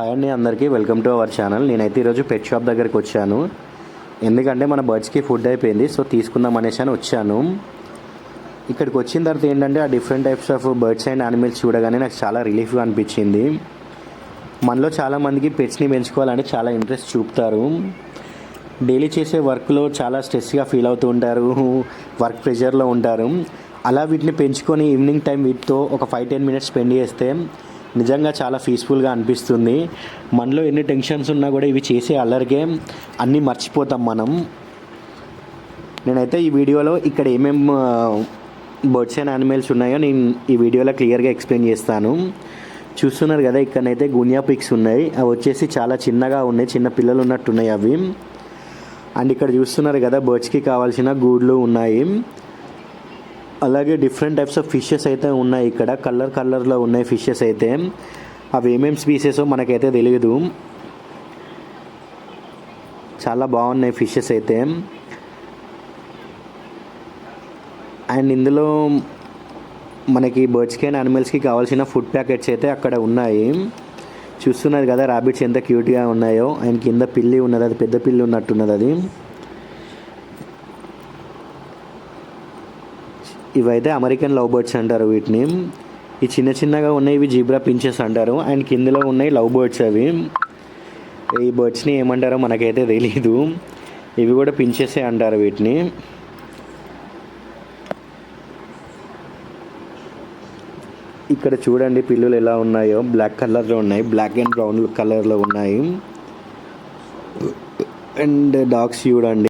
Hi అండి అందరికీ welcome to our channel నేనైతే ఈరోజు పెట్ షాప్ దగ్గరికి వచ్చాను. ఎందుకంటే మన బర్డ్స్కి ఫుడ్ అయిపోయింది సో తీసుకుందాం అనేసి అని వచ్చాను. ఇక్కడికి వచ్చిన తర్వాత ఏంటంటే ఆ different types of birds and animals చూడగానే నాకు చాలా రిలీఫ్గా అనిపించింది. మనలో చాలామందికి పెట్స్ని పెంచుకోవాలని చాలా ఇంట్రెస్ట్ చూపుతారు. డైలీ చేసే వర్క్లో చాలా స్ట్రెస్గా ఫీల్ అవుతూ ఉంటారు వర్క్ ప్రెషర్లో ఉంటారు. అలా వీటిని పెంచుకొని ఈవినింగ్ టైం వీటితో ఒక ఫైవ్ టెన్ మినిట్స్ స్పెండ్ చేస్తే నిజంగా చాలా పీస్ఫుల్గా అనిపిస్తుంది. మనలో ఎన్ని టెన్షన్స్ ఉన్నా కూడా ఇవి చేసే అల్లరికే అన్నీ మర్చిపోతాం మనం. నేనైతే ఈ వీడియోలో ఇక్కడ ఏమేం బర్డ్స్ అండ్ యానిమల్స్ ఉన్నాయో నేను ఈ వీడియోలో క్లియర్గా ఎక్స్ప్లెయిన్ చేస్తాను. చూస్తున్నారు కదా ఇక్కడనైతే గునియా పిక్స్ ఉన్నాయి. అవి వచ్చేసి చాలా చిన్నగా ఉన్నాయి చిన్న పిల్లలు ఉన్నట్టున్నాయి అవి. అండ్ ఇక్కడ చూస్తున్నారు కదా బర్డ్స్కి కావాల్సిన గూడ్లు ఉన్నాయి. అలాగే డిఫరెంట్ టైప్స్ ఆఫ్ ఫిషెస్ అయితే ఉన్నాయి ఇక్కడ. కలర్ కలర్లో ఉన్నాయి ఫిషెస్ అయితే. అవి ఏమేమి స్పీసెస్ మనకైతే తెలియదు చాలా బాగున్నాయి ఫిషెస్ అయితే. అండ్ ఇందులో మనకి బర్డ్స్కి అండ్ అనిమల్స్కి కావాల్సిన ఫుడ్ ప్యాకెట్స్ అయితే అక్కడ ఉన్నాయి. చూస్తున్నారు కదా ర్యాబిట్స్ ఎంత క్యూట్గా ఉన్నాయో. అండ్ కింద పిల్లి ఉన్నది అది పెద్ద పిల్లి ఉన్నట్టున్నది అది. ఇవైతే అమెరికన్ లవ్ బర్డ్స్ అంటారు వీటిని. ఈ చిన్న చిన్నగా ఉన్నాయి ఇవి జీబ్రా పించెస్ అంటారు. అండ్ కిందలో ఉన్నాయి లవ్ బర్డ్స్ అవి. ఈ బర్డ్స్ని ఏమంటారో మనకైతే తెలీదు. ఇవి కూడా పించెసే అంటారు వీటిని. ఇక్కడ చూడండి పిల్లులు ఎలా ఉన్నాయో. బ్లాక్ కలర్లో ఉన్నాయి. బ్లాక్ అండ్ బ్రౌన్ కలర్లో ఉన్నాయి. అండ్ డాగ్స్ చూడండి.